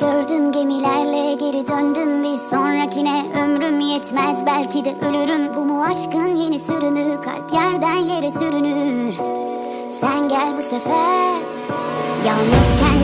gördüm gemilerle geri döndüm. Bir sonrakine ömrüm yetmez belki de ölürüm. Bu mu aşkın yeni sürümü? Kalp yerden yere sürünür. Sen gel bu sefer. Yalnız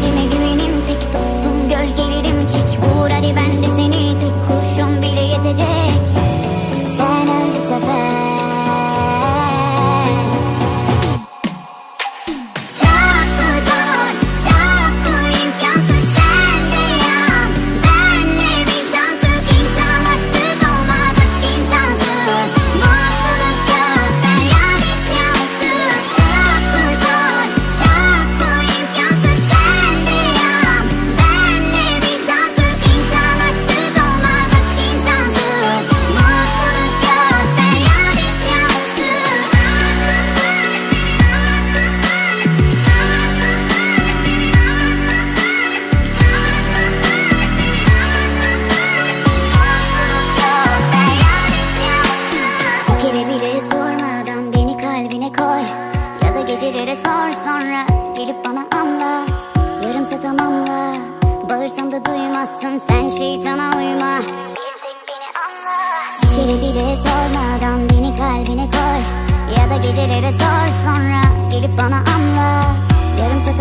Gecelere sor sonra. Gelip bana anlat. Yarımsa tamamla. Bağırsam da duymazsın. Sen şeytana uyma. Bir tek beni anla. Kere bile sormadan beni kalbine koy. Ya da gecelere sor sonra